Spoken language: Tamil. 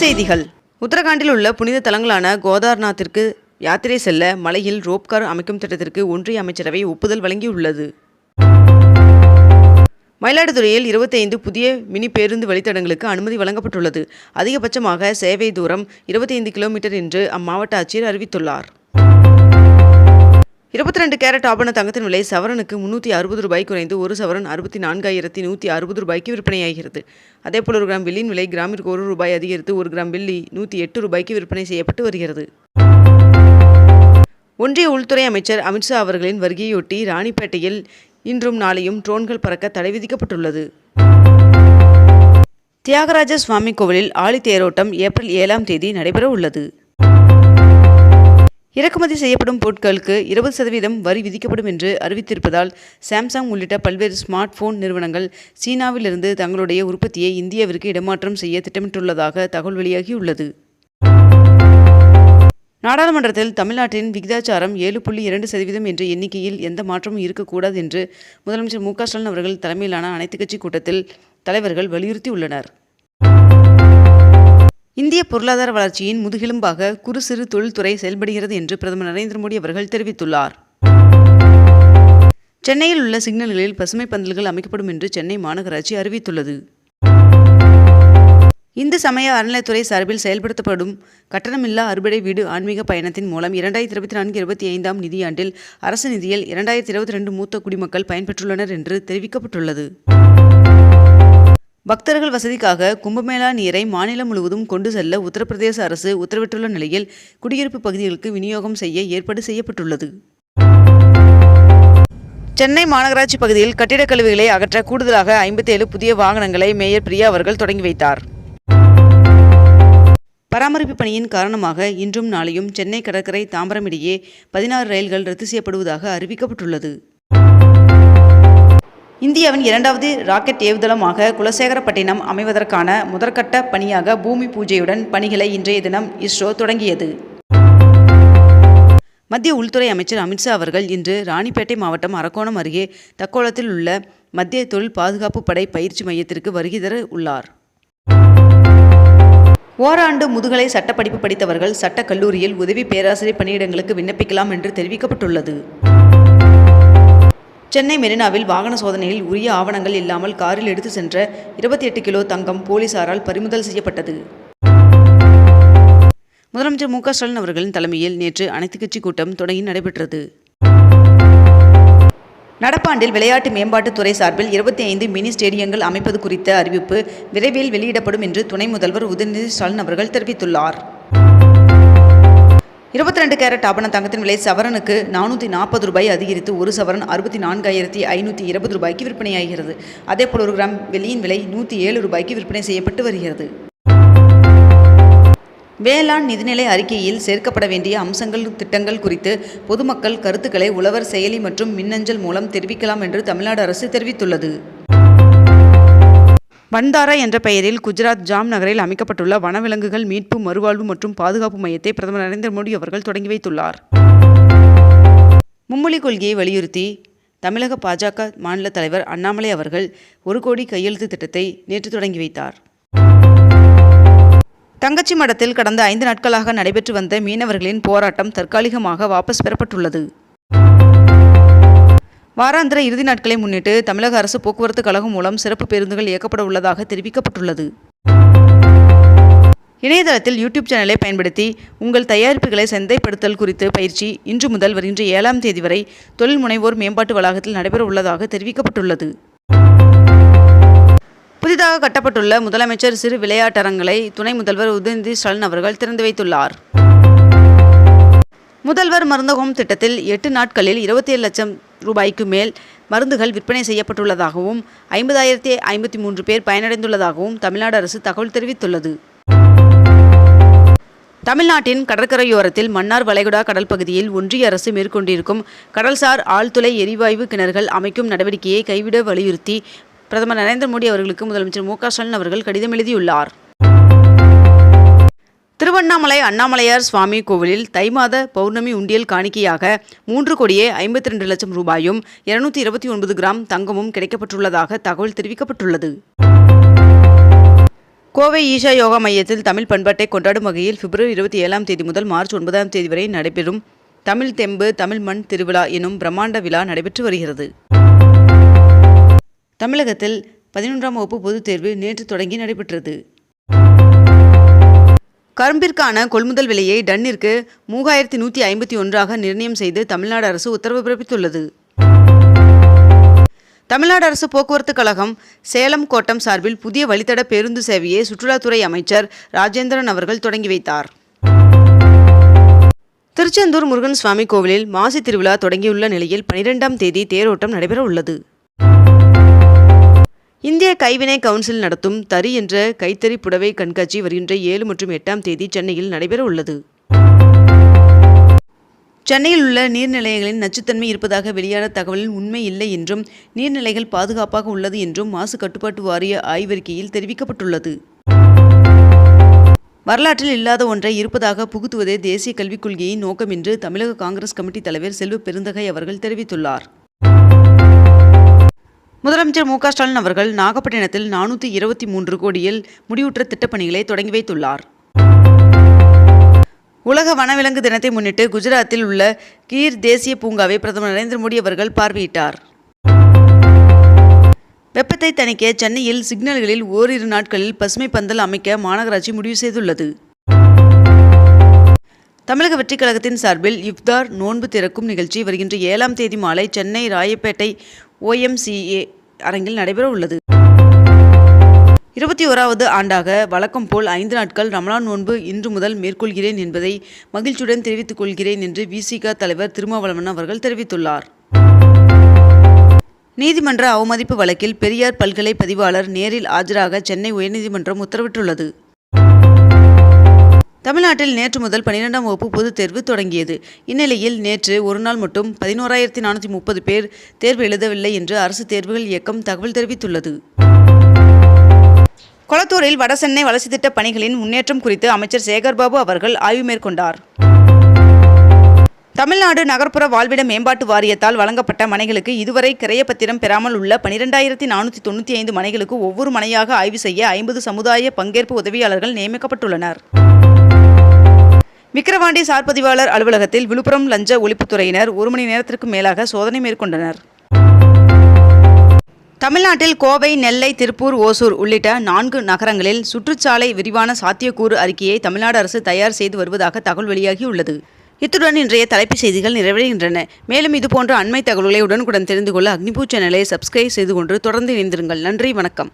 செய்திகள். உத்தரகாண்டில் உள்ள புனித தலங்களான கோதார்நாத்திற்கு யாத்திரை செல்ல மலையில் ரோப்கார் அமைக்கும் திட்டத்திற்கு ஒன்றிய அமைச்சரவை ஒப்புதல் வழங்கியுள்ளது. மயிலாடுதுறையில் 25 புதிய மினி பேருந்து வழித்தடங்களுக்கு அனுமதி வழங்கப்பட்டுள்ளது. அதிகபட்சமாக சேவை தூரம் 25 கிலோமீட்டர் என்று அம்மாவட்ட ஆட்சியர் அறிவித்துள்ளார். 22 கேரட் ஆபண தங்கத்தின் விலை சவரனுக்கு முன்னூற்றி அறுபது ரூபாய் குறைந்து ஒரு சவரன் அறுபத்தி நான்காயிரத்தி நூற்றி அறுபது ரூபாய்க்கு விற்பனையாகிறது. அதேபோல் ஒரு கிராம் வெள்ளியின் விலை கிராமிற்கு ஒரு ரூபாய் அதிகரித்து ஒரு கிராம் வெள்ளி நூற்றி எட்டு ரூபாய்க்கு விற்பனை செய்யப்பட்டு வருகிறது. ஒன்றிய உள்துறை அமைச்சர் அமித்ஷா அவர்களின் வருகையொட்டி ராணிப்பேட்டையில் இன்றும் நாளையும் ட்ரோன்கள் பறக்க தடை விதிக்கப்பட்டுள்ளது. தியாகராஜ சுவாமி கோவிலில் ஆழி தேரோட்டம் ஏப்ரல் ஏழாம் தேதி நடைபெற உள்ளது இறக்குமதி செய்யப்படும் பொருட்களுக்கு இருபது சதவீதம் வரி விதிக்கப்படும் என்று அறிவித்திருப்பதால் சாம்சங் உள்ளிட்ட பல்வேறு ஸ்மார்ட் போன் நிறுவனங்கள் சீனாவிலிருந்து தங்களுடைய உற்பத்தியை இந்தியாவிற்கு இடமாற்றம் செய்ய திட்டமிட்டுள்ளதாக தகவல் வெளியாகியுள்ளது. நாடாளுமன்றத்தில் தமிழ்நாட்டின் விகிதாச்சாரம் ஏழு புள்ளி இரண்டு சதவீதம் என்ற எண்ணிக்கையில் எந்த மாற்றமும் இருக்கக்கூடாது என்று முதலமைச்சர் மு க ஸ்டாலின் அவர்கள் தலைமையிலான அனைத்துக் கட்சி கூட்டத்தில் தலைவர்கள் வலியுறுத்தியுள்ளனர். இந்திய பொருளாதார வளர்ச்சியின் முதுகெலும்பாக குறு சிறு தொழில்துறை செயல்படுகிறது என்று பிரதமர் நரேந்திர மோடி அவர்கள் தெரிவித்துள்ளார். சென்னையில் உள்ள சிக்னல்களில் பசுமை பந்தல்கள் அமைக்கப்படும் என்று சென்னை மாநகராட்சி அறிவித்துள்ளது. இந்து சமய அறநிலைத்துறை சார்பில் செயல்படுத்தப்படும் கட்டணமில்லா அறுபடை வீடு ஆன்மீக பயணத்தின் மூலம் இரண்டாயிரத்தி இருபத்தி நான்கு இருபத்தி ஐந்தாம் நிதியாண்டில் அரசு நிதியில் இரண்டாயிரத்தி இருபத்தி ரெண்டு மூத்த குடிமக்கள் பயன்பெற்றுள்ளனர் என்று தெரிவிக்கப்பட்டுள்ளது. பக்தர்கள் வசதிக்காக கும்பமேளா நீரை மாநிலம் முழுவதும் கொண்டு செல்ல உத்தரப்பிரதேச அரசு உத்தரவிட்டுள்ள நிலையில் குடியிருப்பு பகுதிகளுக்கு விநியோகம் செய்ய ஏற்பாடு செய்யப்பட்டுள்ளது. சென்னை மாநகராட்சி பகுதியில் கட்டிடக் கழிவுகளை அகற்ற கூடுதலாக ஐம்பத்தேழு புதிய வாகனங்களை மேயர் பிரியா அவர்கள் தொடங்கி வைத்தார். பராமரிப்பு பணியின் காரணமாக இன்றும் நாளையும் சென்னை கடற்கரை தாம்பரம் இடையே பதினாறு ரயில்கள் ரத்து செய்யப்படுவதாக அறிவிக்கப்பட்டுள்ளது. இந்தியாவின் இரண்டாவது ராக்கெட் ஏவுதளமாக குலசேகரப்பட்டினம் அமைவதற்கான முதற்கட்ட பணியாக பூமி பூஜையுடன் பணிகளை இன்றைய தினம் இஸ்ரோ தொடங்கியது. மத்திய உள்துறை அமைச்சர் அமித்ஷா அவர்கள் இன்று ராணிப்பேட்டை மாவட்டம் அரக்கோணம் அருகே தக்கோலத்தில் உள்ள மத்திய தொழில் பாதுகாப்பு படை பயிற்சி மையத்திற்கு வருகை தர உள்ளார். ஓராண்டு முதுகலை சட்டப்படிப்பு படித்தவர்கள் சட்டக் கல்லூரியில் உதவி பேராசிரியர் பணியிடங்களுக்கு விண்ணப்பிக்கலாம் என்று தெரிவிக்கப்பட்டுள்ளது. சென்னை மெரினாவில் வாகன சோதனையில் உரிய ஆவணங்கள் இல்லாமல் காரில் எடுத்து சென்ற இருபத்தி எட்டு கிலோ தங்கம் போலீசாரால் பறிமுதல் செய்யப்பட்டது. முதலமைச்சர் மு க ஸ்டாலின் அவர்களின் தலைமையில் நேற்று அனைத்துக் கட்சி கூட்டம் தொடங்கி நடைபெற்றது. நடப்பாண்டில் விளையாட்டு மேம்பாட்டுத் துறை சார்பில் இருபத்தி ஐந்து மினி ஸ்டேடியங்கள் அமைப்பது குறித்த அறிவிப்பு விரைவில் வெளியிடப்படும் என்று துணை முதல்வர் உதயநிதி ஸ்டாலின் அவர்கள் தெரிவித்துள்ளார். இருபத்தி ரெண்டு கேரட் ஆபண தங்கத்தின் விலை சவரனுக்கு நானூற்றி நாற்பது ரூபாய் அதிகரித்து ஒரு சவரன் அறுபத்தி நான்காயிரத்தி ஐநூற்றி இருபது ரூபாய்க்கு விற்பனையாகிறது. அதேபோல் ஒரு கிராம் வெள்ளியின் விலை நூற்றி ஏழு ரூபாய்க்கு விற்பனை செய்யப்பட்டு வருகிறது. வேளாண் நிதிநிலை அறிக்கையில் சேர்க்கப்பட வேண்டிய அம்சங்கள் திட்டங்கள் குறித்து பொதுமக்கள் கருத்துக்களை உழவர் செயலி மற்றும் மின்னஞ்சல் மூலம் தெரிவிக்கலாம் என்று தமிழ்நாடு அரசு தெரிவித்துள்ளது. பண்டாரா என்ற பெயரில் குஜராத் ஜாம் நகரில் அமைக்கப்பட்டுள்ள வனவிலங்குகள் மீட்பு மறுவாழ்வு மற்றும் பாதுகாப்பு மையத்தை பிரதமர் நரேந்திர மோடி அவர்கள் தொடங்கி வைத்துள்ளார். மும்மொழி கொள்கையை வலியுறுத்தி தமிழக பாஜக மாநில தலைவர் அண்ணாமலை அவர்கள் ஒரு கோடி கையெழுத்து திட்டத்தை நேற்று தொடங்கி வைத்தார். தங்கச்சி மடத்தில் கடந்த ஐந்து நாட்களாக நடைபெற்று வந்த மீனவர்களின் போராட்டம் தற்காலிகமாக வாபஸ் பெறப்பட்டுள்ளது. வாராந்திர இறுதி நாட்களை முன்னிட்டு தமிழக அரசு போக்குவரத்து கழகம் மூலம் சிறப்பு பேருந்துகள் இயக்கப்பட உள்ளதாக தெரிவிக்கப்பட்டுள்ளது. இணையதளத்தில் யூடியூப் சேனலை பயன்படுத்தி உங்கள் தயாரிப்புகளை சந்தைப்படுத்தல் குறித்து பயிற்சி இன்று முதல் வருகின்ற ஏழாம் தேதி வரை தொழில் முனைவோர் மேம்பாட்டு வளாகத்தில் நடைபெற உள்ளதாக தெரிவிக்கப்பட்டுள்ளது. புதிதாக கட்டப்பட்டுள்ள முதலமைச்சர் சிறு விளையாட்டரங்களை துணை முதல்வர் உதயநிதி ஸ்டாலின் அவர்கள் திறந்து வைத்துள்ளார். முதல்வர் மருந்தகம் திட்டத்தில் எட்டு நாட்களில் இருபத்தி ஏழு லட்சம் ரூபாய்க்கு மேல் மருந்துகள் விற்பனை செய்யப்பட்டுள்ளதாகவும் ஐம்பதாயிரத்தி ஐம்பத்தி மூன்று பேர் பயனடைந்துள்ளதாகவும் தமிழ்நாடு அரசு தகவல் தெரிவித்துள்ளது. தமிழ்நாட்டின் கடற்கரையோரத்தில் மன்னார் வளைகுடா கடல் பகுதியில் ஒன்றிய அரசு மேற்கொண்டிருக்கும் கடல்சார் ஆழ்துளை எரிவாயு கிணறுகள் அமைக்கும் நடவடிக்கையை கைவிட வலியுறுத்தி பிரதமர் நரேந்திர மோடி அவர்களுக்கு முதலமைச்சர் மு க ஸ்டாலின் அவர்கள் கடிதம் எழுதியுள்ளார். திருவண்ணாமலை அண்ணாமலையார் சுவாமி கோவிலில் தை மாத பௌர்ணமி உண்டியல் காணிக்கையாக மூன்று கோடியே ஐம்பத்தி ரெண்டு லட்சம் ரூபாயும் இருநூத்தி இருபத்தி ஒன்பது கிராம் தங்கமும் கிடைக்கப்பட்டுள்ளதாக தகவல் தெரிவிக்கப்பட்டுள்ளது. கோவை ஈஷா யோகா மையத்தில் தமிழ் பண்பாட்டை கொண்டாடும் வகையில் பிப்ரவரி இருபத்தி ஏழாம் தேதி முதல் மார்ச் ஒன்பதாம் தேதி வரை நடைபெறும் தமிழ் தெம்பு தமிழ் மண் திருவிழா எனும் பிரம்மாண்ட விழா நடைபெற்று வருகிறது. தமிழகத்தில் பதினொன்றாம் வகுப்பு பொதுத் தேர்வு நேற்று தொடங்கி நடைபெற்றது. கரும்பிற்கான கொள்முதல் விலையை டன்னிற்கு மூவாயிரத்தி நூற்றி ஐம்பத்தி ஒன்றாக நிர்ணயம் செய்து தமிழ்நாடு அரசு உத்தரவு பிறப்பித்துள்ளது. தமிழ்நாடு அரசு போக்குவரத்து கழகம் சேலம் கோட்டம் சார்பில் புதிய வழித்தட பேருந்து சேவையை சுற்றுலாத்துறை அமைச்சர் ராஜேந்திரன் அவர்கள் தொடங்கி வைத்தார். திருச்செந்தூர் முருகன் சுவாமி கோவிலில் மாசி திருவிழா தொடங்கியுள்ள நிலையில் பனிரெண்டாம் தேதி தேரோட்டம் நடைபெற உள்ளது இந்திய கைவினை கவுன்சில் நடத்தும் தறி என்ற கைத்தறி புடவை கண்காட்சி வருகின்ற ஏழு மற்றும் எட்டாம் தேதி சென்னையில் நடைபெற உள்ளது. சென்னையில் உள்ள நீர்நிலைகளின் நச்சுத்தன்மை இருப்பதாக வெளியான தகவலில் உண்மை இல்லை என்றும் நீர்நிலைகள் பாதுகாப்பாக உள்ளது என்றும் மாசு கட்டுப்பாட்டு வாரிய ஆய்வறிக்கையில் தெரிவிக்கப்பட்டுள்ளது. வரலாற்றில் இல்லாத ஒன்றை இருப்பதாக புகுத்துவதே தேசிய கல்விக் கொள்கையின் நோக்கம் என்று தமிழக காங்கிரஸ் கமிட்டி தலைவர் செல்வ பெருந்தகை அவர்கள் தெரிவித்துள்ளார். முதலமைச்சர் மு ஸ்டாலின் அவர்கள் நாகப்பட்டினத்தில் நானூற்றி இருபத்தி மூன்று கோடியில் முடிவுற்ற திட்டப்பணிகளை தொடங்கி வைத்துள்ளார். உலக வனவிலங்கு தினத்தை முன்னிட்டு குஜராத்தில் உள்ள கீர் தேசிய பூங்காவை பிரதமர் நரேந்திர மோடி அவர்கள் பார்வையிட்டார். வெப்பத்தை தணிக்க சென்னையில் சிக்னல்களில் ஓரிரு நாட்களில் பசுமை பந்தல் அமைக்க மாநகராட்சி முடிவு செய்துள்ளது. தமிழக வெற்றிக் கழகத்தின் சார்பில் இஃப்தார் நோன்பு திறக்கும் நிகழ்ச்சி வருகின்ற ஏழாம் தேதி மாலை சென்னை ராயப்பேட்டை ஓஎம்சிஏ அரங்கில் நடைபெற உள்ளது. இருபத்தி ஓராவது ஆண்டாக வழக்கம் போல் ஐந்து நாட்கள் ரமலான் நோன்பு இன்று முதல் மேற்கொள்கிறேன் என்பதை மகிழ்ச்சியுடன் தெரிவித்துக் கொள்கிறேன் என்று விசிக தலைவர் திருமாவளவன் அவர்கள் தெரிவித்துள்ளார். நீதிமன்ற அவமதிப்பு வழக்கில் பெரியார் பல்கலை பதிவாளர் நேரில் ஆஜராக சென்னை உயர்நீதிமன்றம் உத்தரவிட்டுள்ளது. தமிழ்நாட்டில் நேற்று முதல் பனிரெண்டாம் வகுப்பு பொதுத் தேர்வு தொடங்கியது. இந்நிலையில் நேற்று ஒரு நாள் மட்டும் பதினோராயிரத்தி நானூற்றி முப்பது பேர் தேர்வு எழுதவில்லை என்று அரசு தேர்வுகள் இயக்கம் தகவல் தெரிவித்துள்ளது. கொளத்தூரில் வடசென்னை வளர்ச்சி திட்ட பணிகளின் முன்னேற்றம் குறித்து அமைச்சர் சேகர்பாபு அவர்கள் ஆய்வு மேற்கொண்டார். தமிழ்நாடு நகர்ப்புற வாழ்விட மேம்பாட்டு வாரியத்தால் வழங்கப்பட்ட மனைகளுக்கு இதுவரை கிரையப்பத்திரம் பெறாமல் உள்ள பனிரெண்டாயிரத்தி நானூற்றி தொண்ணூற்றி ஐந்து மனைகளுக்கு ஒவ்வொரு மனையாக ஆய்வு செய்ய ஐம்பது சமுதாய பங்கேற்பு உதவியாளர்கள் நியமிக்கப்பட்டுள்ளனர். விக்கிரவாண்டி சார்பதிவாளர் அலுவலகத்தில் விழுப்புரம் லஞ்ச ஒழிப்புத்துறையினர் ஒரு மணி நேரத்திற்கு மேலாக சோதனை மேற்கொண்டனர். தமிழ்நாட்டில் கோவை நெல்லை திருப்பூர் ஓசூர் உள்ளிட்ட நான்கு நகரங்களில் சுற்றுச்சாலை விரிவான சாத்தியக்கூறு அறிக்கையை தமிழ்நாடு அரசு தயார் செய்து வருவதாக தகவல் வெளியாகியுள்ளது இத்துடன் இன்றைய தலைப்புச் செய்திகள் நிறைவடைகின்றன. மேலும் இதுபோன்ற அண்மை தகவல்களை உடனுக்குடன் தெரிந்து கொள்ள அக்னிபூ சேனலை சப்ஸ்கிரைப் செய்து கொண்டு தொடர்ந்து இணைந்திருங்கள். நன்றி வணக்கம்.